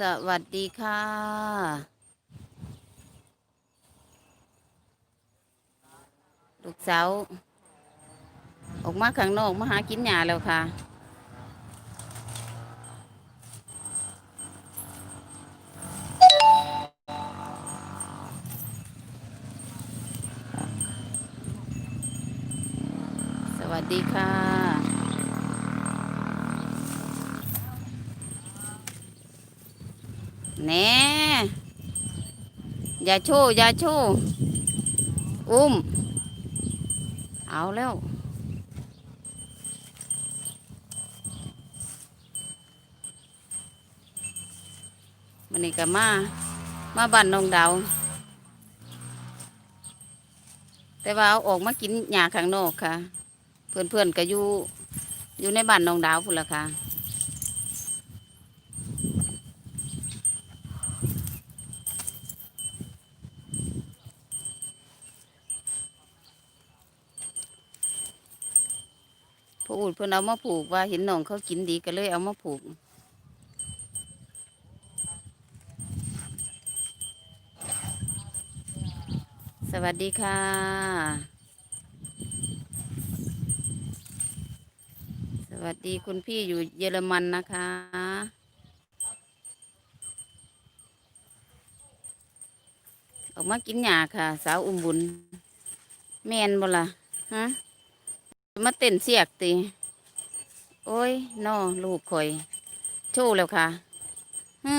สวัสดีค่ะ ลูกสาวออกมาข้างนอกมาหากินหญ้าแล้วค่ะ สวัสดีค่ะ แหน่ อย่าโชว์อย่าโชว์อุ้ม เอาแล้วมันนี่ก็มา มาบ้านนองดาว แต่ว่าเอาออกมากินหญ้าข้างนอกค่ะ เพื่อนๆก็อยู่อยู่ในบ้านนองดาวพุ่นละค่ะ ผู้อูดเพิ่นเอามาผูกว่าเห็นน้องเขากินดีก็เลยเอามาผูกสวัสดีค่ะ สวัสดีคุณพี่อยู่เยอรมันนะคะ ออกมากินหญ้าค่ะ สาวอุ้มบุญ แมนบ่ละฮะ มาเต้นเสียกติโอ้ยน้อลูกข่อย โชว์แล้วค่ะฮึ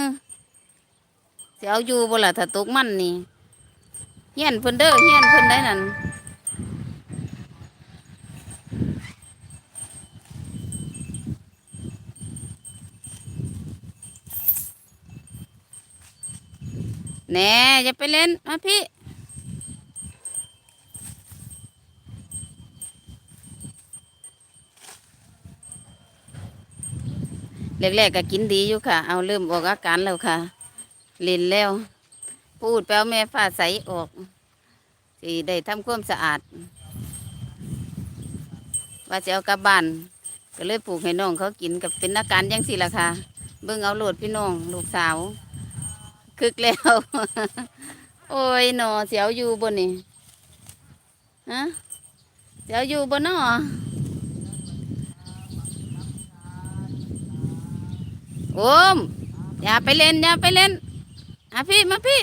สิเอาอยู่บ่ล่ะถ้าตกมันนี่เฮียนเพิ่นเด้อเฮียนเพิ่นได้นั่นแหน่อย่าไปเล่นมาพี่ แรกๆก็กินดีอยู่ค่ะ เอาเริ่มออกอาการแล้วค่ะเล่นแล้ว พูดแปลวแม่ฟ้าใสออกสิได้ทำความสะอาด ว่าจะเอากลับบ้านก็เลยปลูกให้น้องเขากินกับเป็นอาการยังสิล่ะค่ะ เบิ่งเอาโหลดพี่น้องลูกสาว คึกแล้ว โอ้ยหนอเสียวอยู่บนนี่ฮะเสียวอยู่บนนอ โอมอย่าไปเล่นอย่าไปเล่นอะพี่มาพี่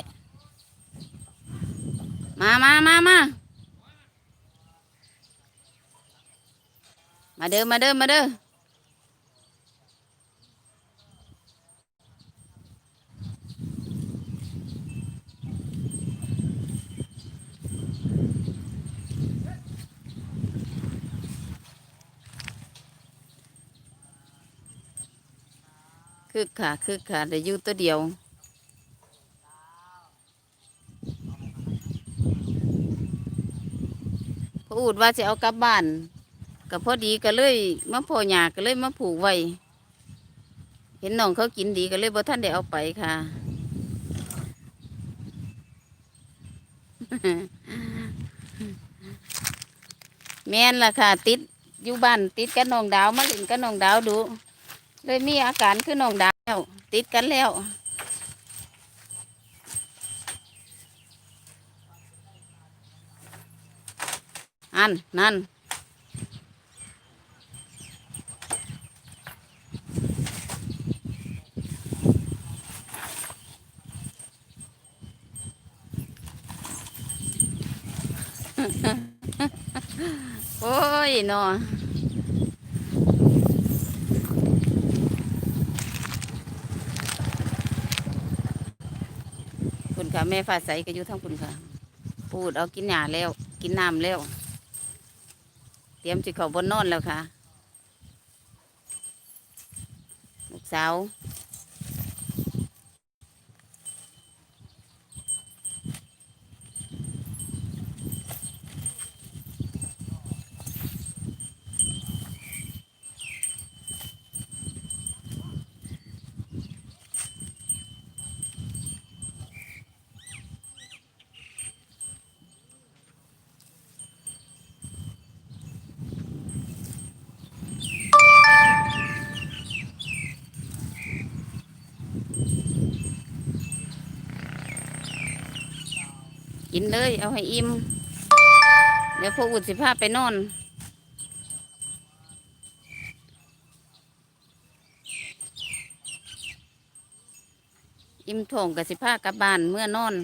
มามามามามาเด้อมาเด้อมาเด้อ คึกค่ะคึกค่ะเดี๋ยวอยู่ตัวเดียวพออูดว่าจะเอากลับบ้านก็พอดีก็เลยมาพอหยาก็เลยมาผูกไว้ เห็นน้องเขากินดีก็เลยบ่ท่านได้เอาไปค่ะ แม่นล่ะค่ะ ติดอยู่บ้านติดกับน้องดาวมาเล่นกับน้องดาวดู เลยมีอาการคือน้องดาวติดกันแล้ว อัน นั่นโอ้ยเนอคุณค่ะ แม่ฟ้าใสก็อยู่ทั้งคุณค่ะ ปูดเอากินหญ้าแล้ว กินน้ำแล้ว เตรียมจิเขาบนนอนแล้วค่ะ ลูกสาว กินเลย เอาให้อิ่ม เดี๋ยวพวกอุดสิพาไปนอนอิ่มท้องกับสิพากลับบ้านเมื่อนอน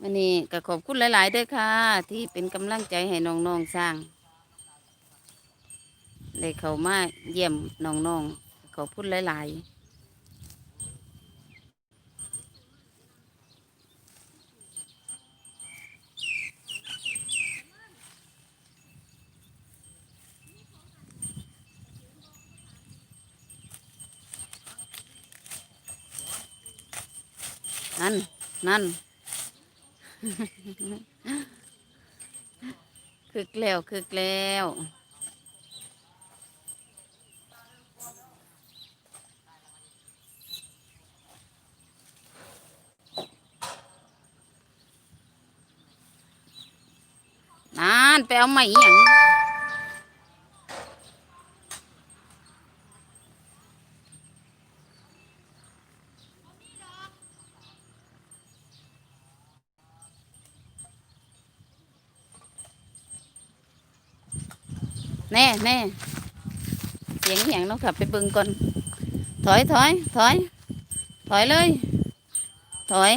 วันนี้ก็ขอบคุณหลาย ๆ ด้วยค่ะ ที่เป็นกำลังใจให้น้อง ๆ สร้างได้เข้ามาเยี่ยมน้อง ๆ ขอบคุณหลาย ๆ นั่ นั่น คึกแล้วคึกแล้วนั่นไปเอาใหม่อย่าง แน่แน่เสียงอย่างน้องขับไปเบึงก่อน ถอยถอยถอย ถอยเลย ถอย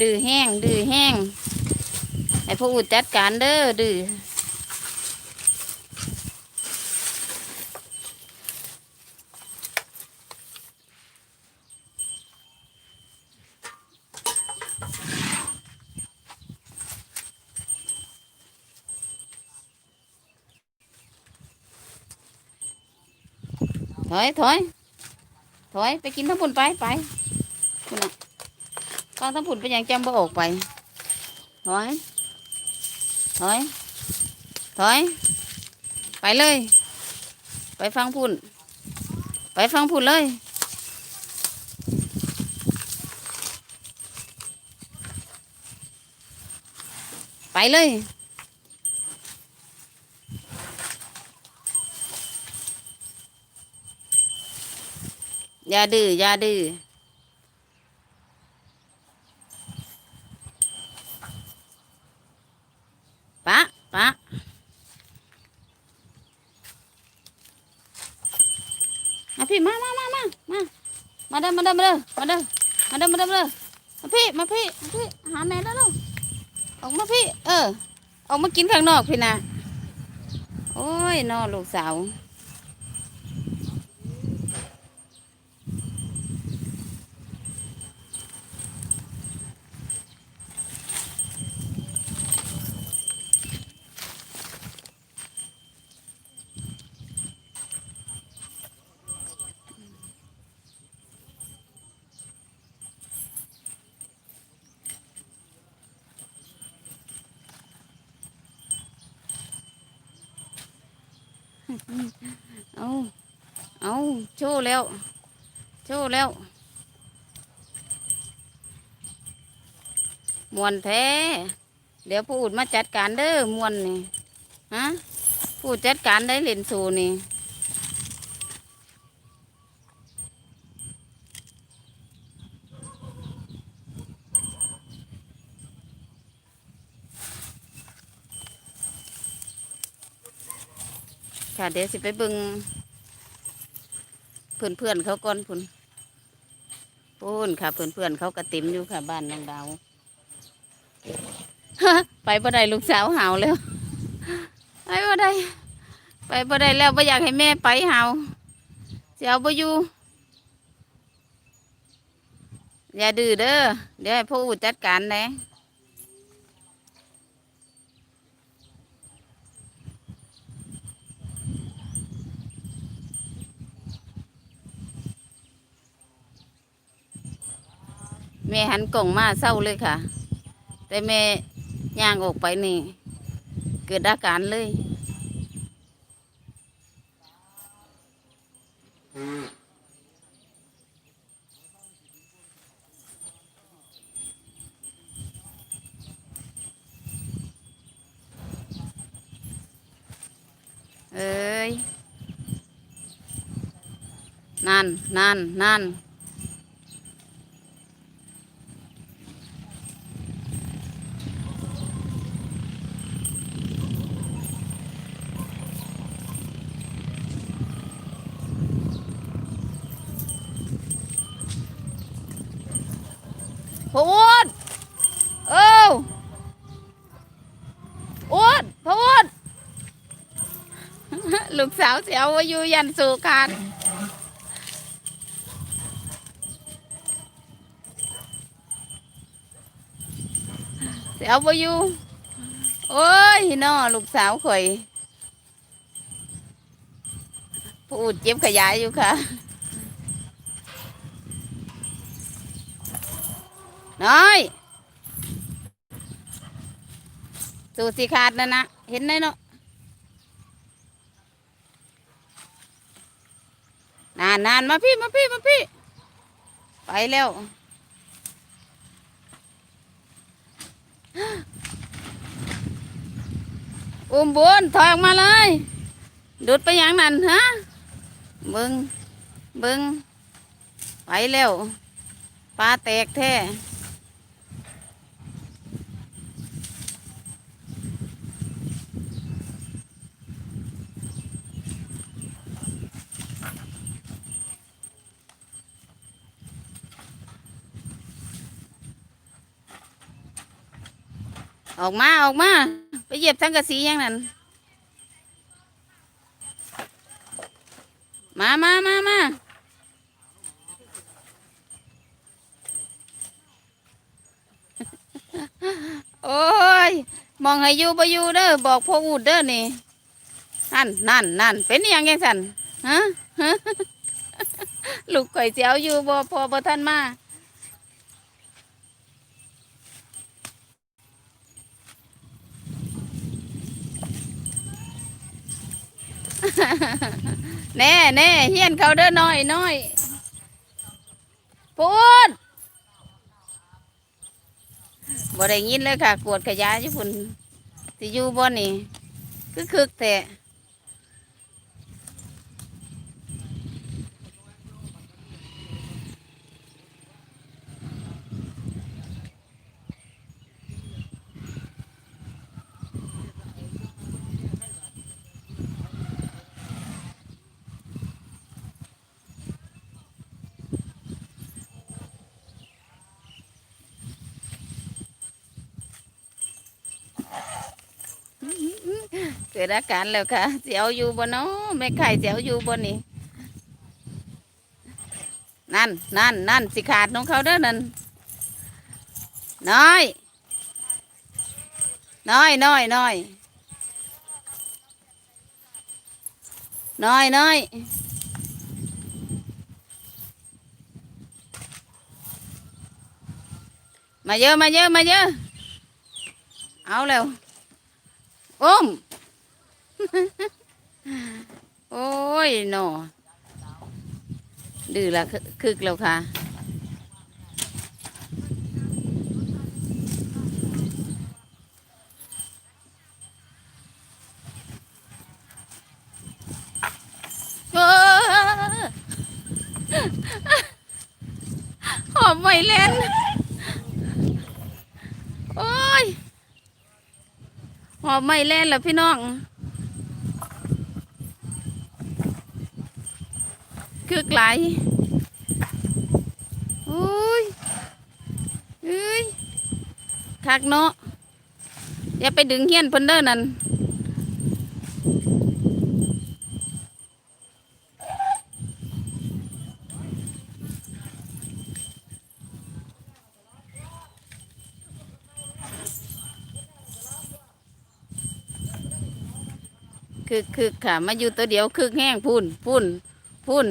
ดื้อแห้งดื้อแห้งให้พวกอุดจัดการเด้อดื้อ อยถอยถอยไปกินทั้งปุ่นไปไปพุ่นน่ะฟังทั้งปุ่นไปยังจำบ่ออกไปถอยถอยถอย ไปเลย ไปฟังพุ่น ไปฟังพุ่นเลยไปเลย อย่าดื้อ อย่าดื้อ ปะ ปะ มาพี่ มา มา มา มา มา มาเด้อมาเด้อมาเด้อมาเด้อมาเด้อมาเด้อมาเด้อมาพี่ มาพี่ มาพี่ หาแม่แล้วลูกออกมาพี่ เออ ออกมากินข้างนอกพี่นะ โอ้ยนอลูกสาว เอาเอาโชว์แล้ว โชว์แล้วมวนแท้ เดี๋ยวผู้อุดมาจัดการเด้อมวนนี่ ฮะ ผู้จัดการได้เล่นสูนี่ ค่ะ เดี๋ยวสิไปเบึงเพื่อนเพื่อนเขาก่อนพุ่นพูนค่ะ เพื่อนเพื่อนเขากระติมอยู่ค่ะบ้านนางดาวไปบ่ได้ลูกสาวหาวแล้ว ไปบ่ได้ ไปบ่ได้แล้วบ่อยากให้แม่ไปหาวเสียวบ่อยู่อย่าดื้อเด้อเดี๋ยวให้ผู้จัดการแหน แม่หันกล่องมาเศร้าเลยค่ะ แต่แม่ย่างออกไปนี่ เกิดอาการเลยเอ้ยนั่นนั่นนั่น พูดเอ้าอ้วนพูด ลูกสาวเสียวว่าอยู่ยันสู่การเสียวว่าอยู่โอ้ยน้อลูกสาวข่อยพูดเจ็บขยายอยู่ค่ะน้อย สูสีขาดนะนะ เห็นไหมเนาะานนานมาพี่มาพี่มาพี่ ไปแล้ว อุ้มบุญถอยออกมาเลยดุดไปอย่างนั้นฮะบึงบึงไปแล้วปลาแตกแท้ ออกมาออกมา ไปเหยียบสังกระสีอย่างนั้น มามามามาโอ้ย มองให้อยู่บ่อยู่เด้อบอกพ่ออูดเด้อนี่นั่นนั่นนั่นเป็นอย่างยังสันฮะฮะลูกข่อยเสียวอยู่บ่พอบ่ทันมา แน่แน่เฮียนเขาเด้อน้อยน้อยพูดบ่ได้ยินเลยค่ะ กวดขยะญี่ปุ่นที่อยู่บ่นี่คือคึกแต่ เกิดอาการแล้วค่ะเสียวอยู่บ่เนาะแม่ไข่เสียวอยู่บ่นี่นั่นนั่นนั่นสิขาดของเขาเด้อนั่นน้อย น้อยน้อยน้อยน้อยน้อยมาเยอะมาเยอะมาเยอะเอาเร็ว อุ้มโอ้ยหนอดื้อละคึกแล้วค่ะ หอมไม่เล่น โอ้ย ห อไม่แล่นแล้วพี่น้อง คือไกลายอุ้ยอุ้ยคักเนาะอย่าไปดึงเฮี้ยนเพิ่นเด้อนั่น คือคือค่ะ มาอยู่ตัวเดียวคือแห้งพุ่นพุ่นพุ่น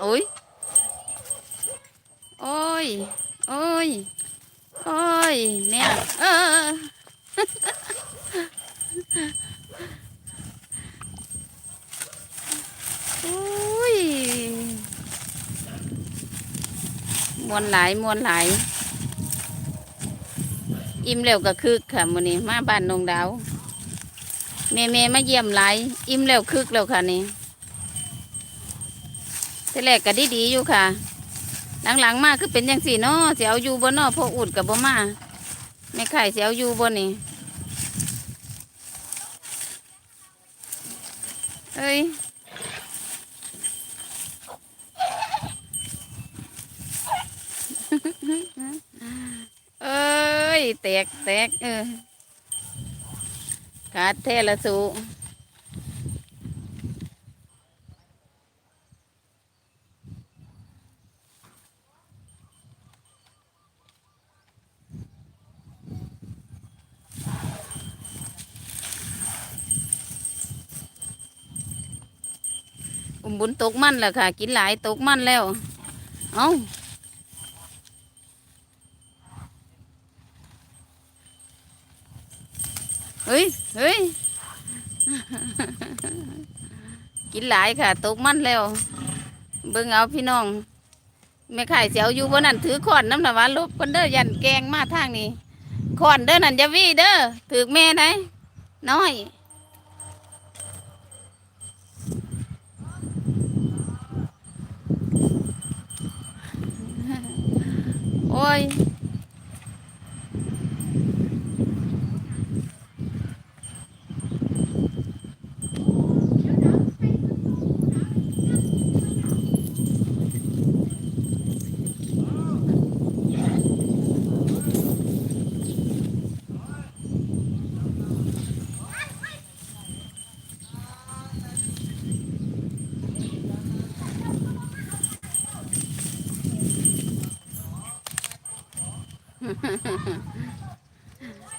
โอ้ย โอ้ย โอ้ย โอ้ย เนี่ย เออ โอ้ยมวน หลายมวนหลาย อิ่มเร็วก็คึกค่ะมื้อนี้มาบ้านนงดาวแม่แม่มาเยี่ยมหลายอิ่มเร็วคึกแล้วค่ะนี่แต่แรกก็ดีดีอยู่ค่ะ หลังๆมาคือเป็นยังสี่นาะเสียวอยู่บ่เนาะพออุดกับบ่มาไม่ไข่เสียวอยู่บ่นี่เอ้ย เอ้ย แตกแตกเออขาดเทละสูอุ้มบุญตกมันแหละค่ะ กินหลายตกมันแล้ว เอ้า เฮ้ยเฮ้ยกินหลายค่ะตกมันแล้ว เบิ่งเอาพี่น้องแม่ขายเสียวอยู่บนนั้นถือขอนน้ำหนาวาลบคนเด้อยันแกงมาทางนี้ขอนเด้อนั่นจะวี่เด้อถือแม่ไหนน้อย โอ้ย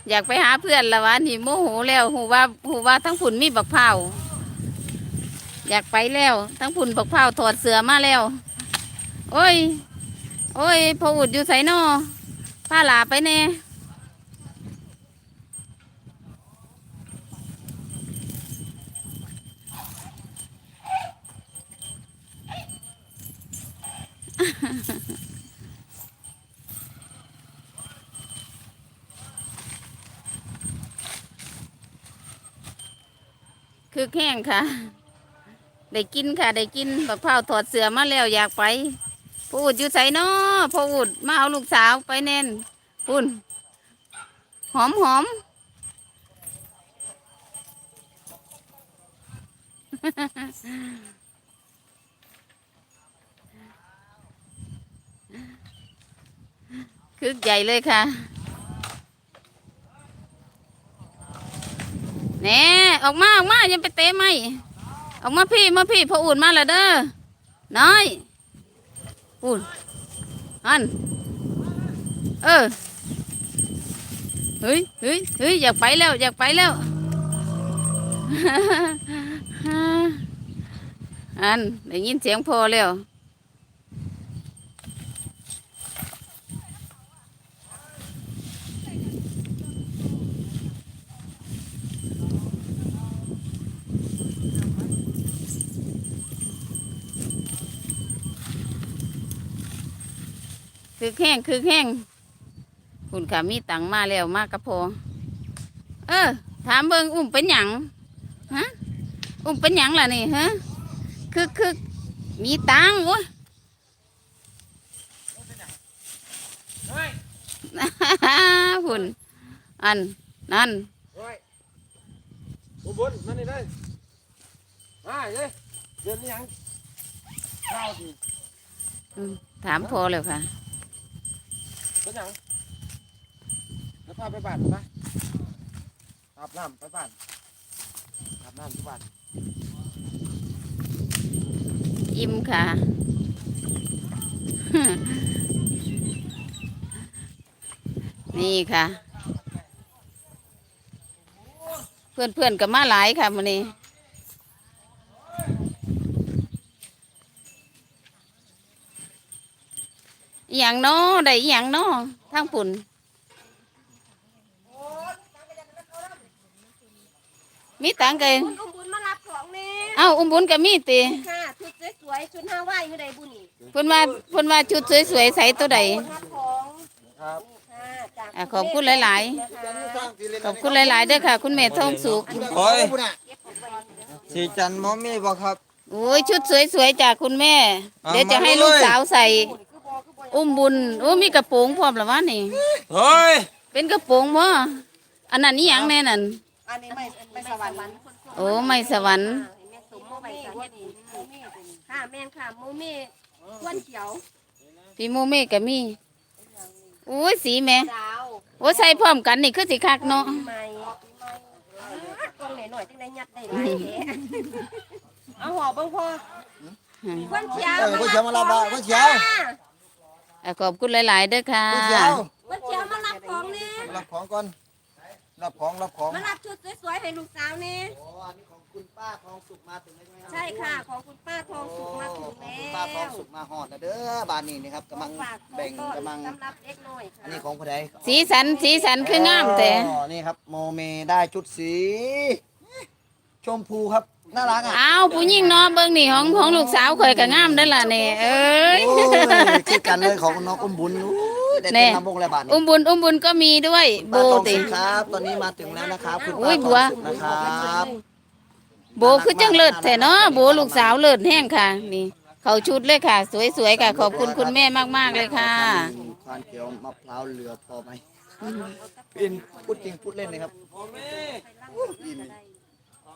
อยากไปหาเพื่อนละวะนี่โมโหแล้วหูว่าหูว่าทั้งผุนมีบักเผาอยากไปแล้ว ทั้งผุนบักเผาถอดเสือมาแล้ว โอ้ย โอ้ยพออุดอยู่ใส่นอผ้าหลาไปแน่ ค่ะ ได้กินค่ะ ได้กินบักเผาถอดเสือมาแล้วอยากไปพออุดอยู่ใส่นอพออุดมาเอาลูกสาวไปแน่นพุ่นหอมหอมคือใหญ่เลยค่ะ แน่ออกมาออกมายังไปเตะไหมออกมาพี่มาพี่พออุ่นมาแล้วเด้อน้อยอุ่นอันเออเฮ้ยเฮ้ยเฮ้ยอยากไปแล้วอยากไปแล้วอันได้ยินเสียงพอแล้ว คือแห้งคือแห้งคุณค่ะมีตังค์มาแล้วมากกระพอเออ ถามเบิงอุ้มเป็นหยังฮะอุ้มเป็นหยังล่ะนี่ฮะคือคือมีตังค์โอ้ยหุ่นอันนั่นโอ้ยอุบลนั่นนี่ได้มาเย้เดินนี่ยังข้าวดีอืมถามพอแล้วค่ะ เป็นยังแล้วพาไปบ้านไปอาบน้ำไปบ้านอาบน้ำที่บ้านอิ่มค่ะ นี่ค่ะ เพื่อนเพื่อนๆกับมาหลายค่ะมันนี้ อหย่างน้อได้อหย่างน้อทางปุ่นมีตังค์เกินคุณอุ้มบุญมารับของแน่เอ้าอุ้มบุญกับมีติค่ะชุดสวยๆชุดห้าไหว้อยู่ใดบุญนี่เพิ่นว่าเพิ่นว่าชุดสวยๆใส่ตัวใดรับของครับค่ะจากอะขอบคุณหลายๆ ขอบคุณหลายๆเด้อค่ะ คุณแม่ทองสุขโอ้ยสีจันทร์มอมีบ่ครับโอ้ยชุดสวยๆจากคุณแม่เอาเดี๋ยวจะมาให้เลยลูกสาวใส่คื อบอคือบอุ้มบุญโอ้มีกระโปรงพร้อมแล้ววะนี่ เฮ้ยเป็นกระโปรงบ่อันนั้นนี่ยังแน่นั่นอันนี้ไม่ไม่สวรรค์โอ้ไม่สวรรค์แม่สมโมไปสวรรค์ค่ะแม่นค่ะโมเม่ควนเขียวพี่โมเมก็มีอุ้ยสีแม่ดาวโอ้ใส่พร้อมกันนี่คือสิคักเนาะปีใหม่กองหน่อยๆจังได้ยัดได้หลายแท้เอาหัวเบิ่งพอควนเขียวเออคนเขียวมารับบ่คนเขียว อะขอบคุณหลายๆเด้อค่ะคนเขียวควนเขียวมารับของนี่มารับของก่อนรับของรับของมารับชุดสวยๆให้ลูกสาวนี่อ๋ออันนี้ของคุณป้าทองสุกมาถึงแล้วใช่ไหมครับใช่ค่ะ ของคุณป้าทองสุกมาถึงขแล้องคุณป้าทองวสุกมาหอดแล้วเด้อบานนี้นะครับกำลังฝากแบ่งกำลังสำหรับเด็กน้อยค่ะอันนี้ของผู้ใดสีสันสีสันคืองามแต่อ๋อนี่ครับโมเมได้ชุดสี ชมพูครับ น่ารักอะอ้าวผู้หญิงเนาะเบิ่งนี่ของของลูกสาวข่อยก็งามเด้อล่ะนี่เอ้ย โอ้ยคิดกันเลยของน้องอุ้มบุญอู้ยได้แน่ เต้นลำวงแล้วบาทนี้อุ้มบุญอุ้มบุญก็มีด้วยโบป้าทองติ สุกครับ ตอนนี้มาถึงแล้วนะครับคุณอุ้ป้ายทบัอวงสุกนะครับโบคือจังเลิศแท้เนาะโบลูกสาวเลิศแห้งค่ะ นี่ เขาชุดเลยค่ะ สวยๆค่ะ ขอบคุณคุณแม่มากๆเลยค่ะ ควานเขียวมะพร้าวเหลือพอไหมอินพูดจริงพูดเล่นเลยครับอิน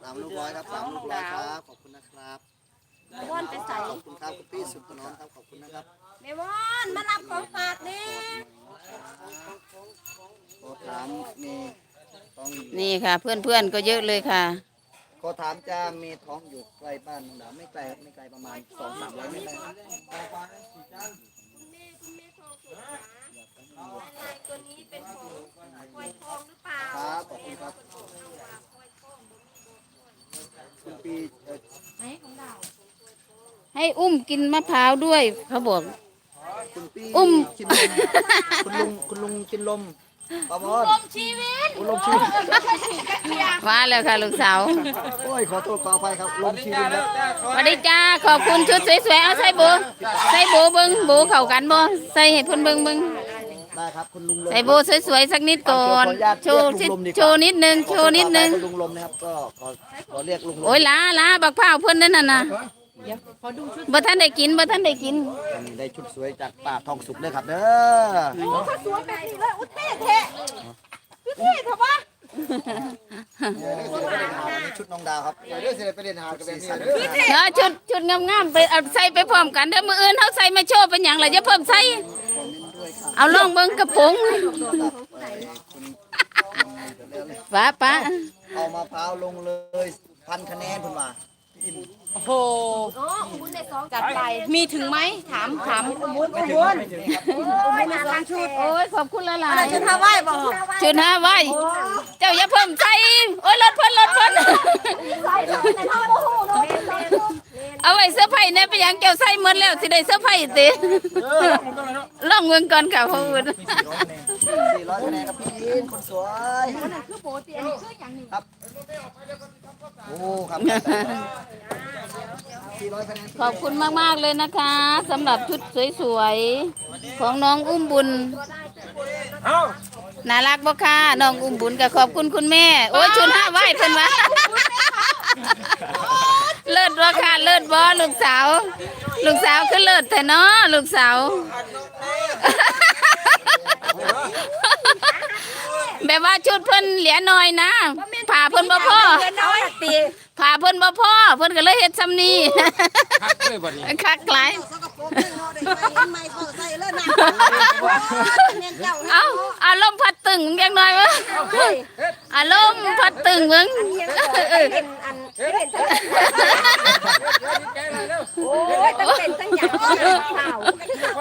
สามลูกร้อยครับสามลูกร้อยครับขอบคุณนะครับว่อนไปใส่ขอบคุณครับคุณพี่สุดถนอมครับขอบคุณนะครับแม่ว่อนมารับของฝากนี่ขอถามมีท้องอยู่นี่ค่ะ เพื่อนๆก็เยอะเลยค่ะ ขอถามจะมีท้องอยู่ใกล้บ้านน้องดาวไม่ไกลครับไม่ไกลประมาณสองสามร้อยเมตรได้ครับคุณแม่คุณแม่ทองสุกนะอะไรตัวนี้เป็นของควายทองหรือเปล่าครับขอบคุณครับคุณ ปีเอ่อให้อุ้มกินมะพร้าวด้วยเขาบอก คุณปีอุ้มชินลมคุณลุงคุณลุงชินลมปะมอนชีวิตคุณลุงชีวิตมาแล้วค่ะลูกสาวโอ้ยขอโทษขออภัยครับลมชีวิตครับสวัสดีจ้าขอบคุณชุดสวยๆเอาใส่โบใส่โบเบิ้งโบเข้ากันบ่ใส่ให้เพิ่นเบิ้งเบิ้ง ได้ครับคุณลุงลมใส่โบสวยๆสักนิดก่อน โชว์สิโชว์นิดนึง โชว์นิดนึงคุณลุงลมนะครับก็ขอขอเรียกลุงลมโอ้ยลาลาบักพร้าวเพิ่นนั่นน่ะนะบ่ทันได้กินบ่ทันได้กิน อันนี้ได้ชุดสวยจากป้าทองสุกด้วยครับเด้อเขาสวยแบบนี้เลยอุ้ยเท่เท่เท่เถอะวะอันนี้ ชุดน้องดาวครับเดี๋ยวเสียไปเรียนหากับแบบนี้เด้อเนาะชุดชุดงามๆไปเอาใส่ไปพร้อมกันเด้อมื้ออื่นเฮาใส่มาโชว์เป็นหยังล่ะอย่าเพิ่มใส่เอาลองเบิ่งกระโปรงป้าป้าเอามะพร้าวลงเลยพันคะแนนคุณว่าโอ้โหอ๋อคุณได้สองจัดไปมีถึงไหมถามถามไม่ถึงครับไม่ถึงครับโอ้ยน่ารักชุดโอ้ยขอบคุณหลายชุดฮาวายบอกๆชุดห้าไว้เจ้าอย่าเพิ่มใจโอ้ยรถพ้นรถพ้นเอาไว้เสื้อไผ่เนี่ยไปยังเกี่ยวใส่หมดแล้วสิได้เสื้อไผ่ติลองเงินก่อนค่ะพ่ออุ่พี่ยิอโคืนี้ครับโอ้ครับ ขอบคุณมาก ๆ เลยนะคะสำหรับชุดสวยๆ ของน้องอุ้มบุญน่ารักบ่ค่ะน้องอุ้มบุญกับขอบคุณคุณแม่ โอ้ชุนห้าไหวเพิ่นวะเลิศบ่ค่ะเลิศบ่ลูกสาว ลูกสาวคือเลิศแต่เนาะลูกสาว แบบว่าชุดเพิ่นเหลียหน่อยนะผ่าเพิ่นบ่พอน้อยตีผ่าเพิ่นบ่พอเพิ่นก็เลยเฮ็ดซ้ำนี้คักเลยบัดนี้คักหลายไม่เขาใส่เลยนะเนี่ยเจ้าเอาอารมณ์พัดตึงยังน้อยวะอารมณ์พัดตึงมึงเป็นอัน เป็นทั้งโอ้ยตั้งเป็นตั้งอย่างข่าว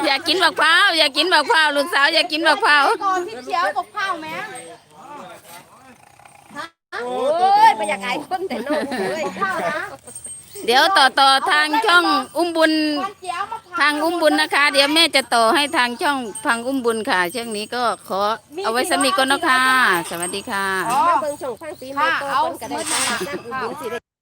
อยากกินบักพร้าวอยากกินบักพร้าวลูกสาวอยากกินบักพร้าวก่อนพี่เขียวกับข้าวแม่โอ้ยไปอยากไอ้คนแต่นอกเลยข้าวนะ เดี๋ยวต่อต่อทางช่องอุ้มบุญเจียวมาทางอุ้มบุญนะคะ เดี๋ยวแม่จะต่อให้ทางช่องทางอุ้มบุญค่ะช่วงนี้ก็ขอเอาไว้สำนีก่อนเนาะค่ะ สวัสดีค่ะมาเบิ่งช่องฟังปีใหม่ตัวคนก็ได้ตล